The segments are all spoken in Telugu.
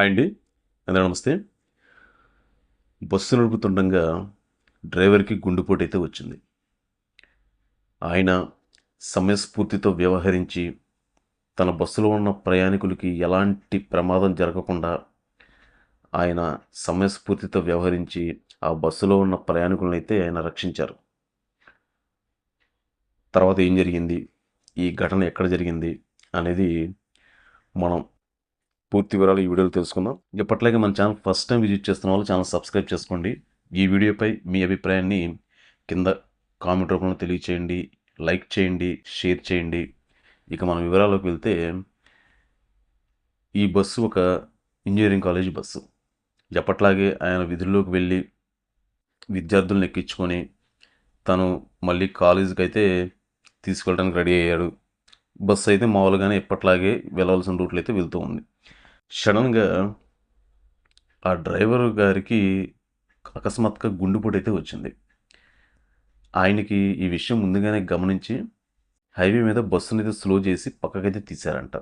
హాయ్ అండి. అందరూ నమస్తే. బస్సు నడుపుతుండగా డ్రైవర్కి గుండెపోటు అయితే వచ్చింది. ఆయన సమయస్ఫూర్తితో వ్యవహరించి తన బస్సులో ఉన్న ప్రయాణికులకి ఎలాంటి ప్రమాదం జరగకుండా ఆయన సమయస్ఫూర్తితో వ్యవహరించి ఆ బస్సులో ఉన్న ప్రయాణికులను అయితే ఆయన రక్షించారు. తర్వాత ఏం జరిగింది? ఈ ఘటన ఎక్కడ జరిగింది? అనేది మనం పూర్తి వివరాలు ఈ వీడియోలో తెలుసుకుందాం. ఎప్పట్లాగే మన ఛానల్ ఫస్ట్ టైం విజిట్ చేస్తున్న వాళ్ళు ఛానల్ సబ్స్క్రైబ్ చేసుకోండి. ఈ వీడియోపై మీ అభిప్రాయాన్ని కింద కామెంట్ రూపంలో తెలియచేయండి. లైక్ చేయండి షేర్ చేయండి. ఇక మనం వివరాల్లోకి వెళ్తే ఈ బస్సు ఒక ఇంజనీరింగ్ కాలేజ్ బస్సు. ఎప్పట్లాగే ఆయన విధుల్లోకి వెళ్ళి విద్యార్థులను ఎక్కించుకొని తను మళ్ళీ కాలేజీకి అయితే తీసుకెళ్ళడానికి రెడీ అయ్యాడు. బస్సు అయితే మామూలుగానే ఎప్పట్లాగే వెళ్ళవలసిన రూట్లో అయితే వెళ్తూ ఉంది. సడన్గా ఆ డ్రైవర్ గారికి అకస్మాత్తుగా గుండెపోటు అయితే వచ్చింది. ఆయనకి ఈ విషయం ముందుగానే గమనించి హైవే మీద బస్సుని అయితే స్లో చేసి పక్కకైతే తీశారంట.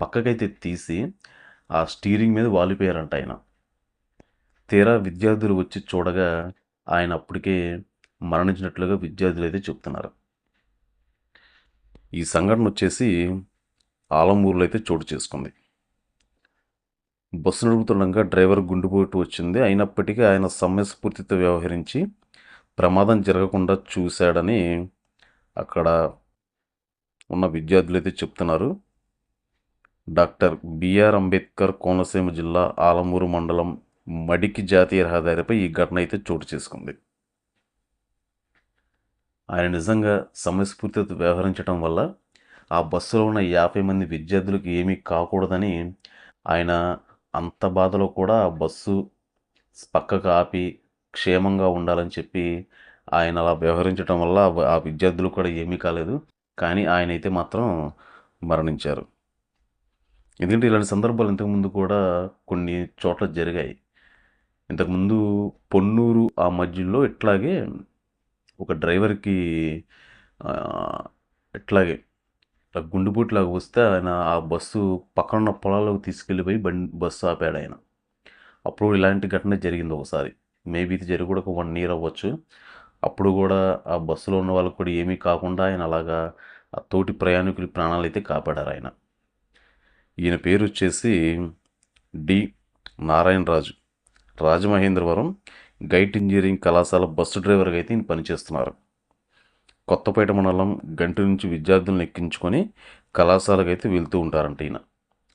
పక్కకైతే తీసి ఆ స్టీరింగ్ మీద వాలిపోయారంట ఆయన. తీరా విద్యార్థులు వచ్చి చూడగా ఆయన అప్పటికే మరణించినట్లుగా విద్యార్థులు అయితే చెప్తున్నారు. ఈ సంఘటన వచ్చేసి ఆలంబూరులో అయితే చోటు చేసుకుంది. బస్సు నడుపుతుండగా డ్రైవర్ గుండెపోటు వచ్చింది. అయినప్పటికీ ఆయన సమయస్ఫూర్తితో వ్యవహరించి ప్రమాదం జరగకుండా చూశాడని అక్కడ ఉన్న విద్యార్థులు అయితే చెప్తున్నారు. డాక్టర్ బిఆర్ అంబేద్కర్ కోనసీమ జిల్లా ఆలమూరు మండలం మడికి జాతీయ రహదారిపై ఈ ఘటన అయితే చోటు చేసుకుంది. ఆయన నిజంగా సమయస్ఫూర్తితో వ్యవహరించడం వల్ల ఆ బస్సులో ఉన్న యాభై మంది విద్యార్థులకు ఏమీ కాకూడదని ఆయన అంత బాధలో కూడా బస్సు పక్కకు ఆపి క్షేమంగా ఉండాలని చెప్పి ఆయన అలా వ్యవహరించడం వల్ల ఆ విద్యార్థులు కూడా ఏమీ కాలేదు. కానీ ఆయన అయితే మాత్రం మరణించారు. ఎందుకంటే ఇలాంటి సందర్భాలు ఇంతకుముందు కూడా కొన్ని చోట్ల జరిగాయి. ఇంతకుముందు పొన్నూరు ఆ మధ్యలో ఇట్లాగే ఒక డ్రైవర్కి ఇట్లాగే గుండుబూట్లాగా వస్తే ఆయన ఆ బస్సు పక్కన ఉన్న పొలాల్లోకి తీసుకెళ్ళిపోయి బండి బస్సు ఆపాడు ఆయన. అప్పుడు ఇలాంటి ఘటన జరిగింది ఒకసారి. మేబీ ఇది జరిగి కూడా ఒక వన్ ఇయర్ అవ్వచ్చు. అప్పుడు కూడా ఆ బస్సులో ఉన్న వాళ్ళకి కూడా ఏమీ కాకుండా ఆయన అలాగా ఆ తోటి ప్రయాణికుల ప్రాణాలు అయితే కాపాడారు ఆయన. ఈయన పేరు వచ్చేసి D. Narayanaraju. Rajamahendravaram GIET engineering కళాశాల బస్సు డ్రైవర్గా అయితే ఈయన పనిచేస్తున్నారు. కొత్తపేట మండలం గంటి నుంచి విద్యార్థులను ఎక్కించుకొని కళాశాలకు అయితే వెళ్తూ ఉంటారంట ఈయన.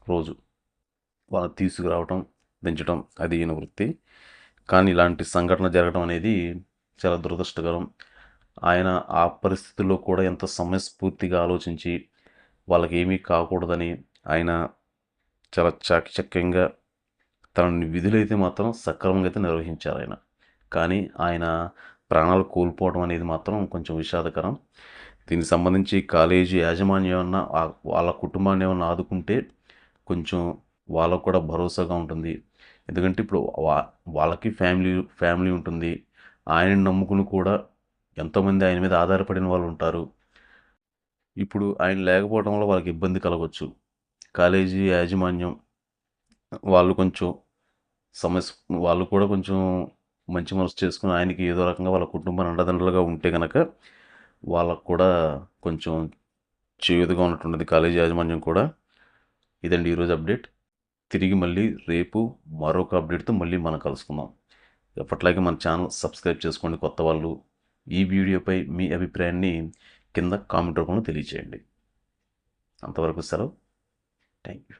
రోజు వాళ్ళని తీసుకురావటం దించడం అది ఈయన వృత్తి. కానీ ఇలాంటి సంఘటన జరగడం అనేది చాలా దురదృష్టకరం. ఆయన ఆ పరిస్థితుల్లో కూడా ఎంత సమయస్ఫూర్తిగా ఆలోచించి వాళ్ళకి ఏమీ కాకూడదని ఆయన చాలా చాకచక్యంగా తన విధులైతే మాత్రం సక్రమంగా అయితే నిర్వహించారు ఆయన. కానీ ఆయన ప్రాణాలు కోల్పోవడం అనేది మాత్రం కొంచెం విషాదకరం. దీనికి సంబంధించి కాలేజీ యాజమాన్యం ఏమన్నా వాళ్ళ కుటుంబాన్ని ఏమన్నా ఆదుకుంటే కొంచెం వాళ్ళకు కూడా భరోసాగా ఉంటుంది. ఎందుకంటే ఇప్పుడు వాళ్ళకి ఫ్యామిలీ ఫ్యామిలీ ఉంటుంది. ఆయనని నమ్ముకుని కూడా ఎంతోమంది ఆయన మీద ఆధారపడిన వాళ్ళు ఉంటారు. ఇప్పుడు ఆయన లేకపోవడం వల్ల వాళ్ళకి ఇబ్బంది కలగవచ్చు కాలేజీ యాజమాన్యం వాళ్ళు కొంచెం సమస్య వాళ్ళు కూడా కొంచెం మంచి మనసు చేసుకుని ఆయనకి ఏదో రకంగా వాళ్ళ కుటుంబం అండదండలుగా ఉంటే కనుక వాళ్ళకు కూడా కొంచెం చేయుదుగా ఉన్నటువంటిది కాలేజీ యాజమాన్యం కూడా. ఇదండి ఈరోజు అప్డేట్. తిరిగి మళ్ళీ రేపు మరొక అప్డేట్తో మళ్ళీ మనం కలుసుకుందాం. ఎప్పట్లాగే మన ఛానల్ సబ్స్క్రైబ్ చేసుకోండి కొత్త వాళ్ళు. ఈ వీడియోపై మీ అభిప్రాయాన్ని కింద కామెంట్ రూపంలో తెలియచేయండి. అంతవరకు సెలవు. Thank you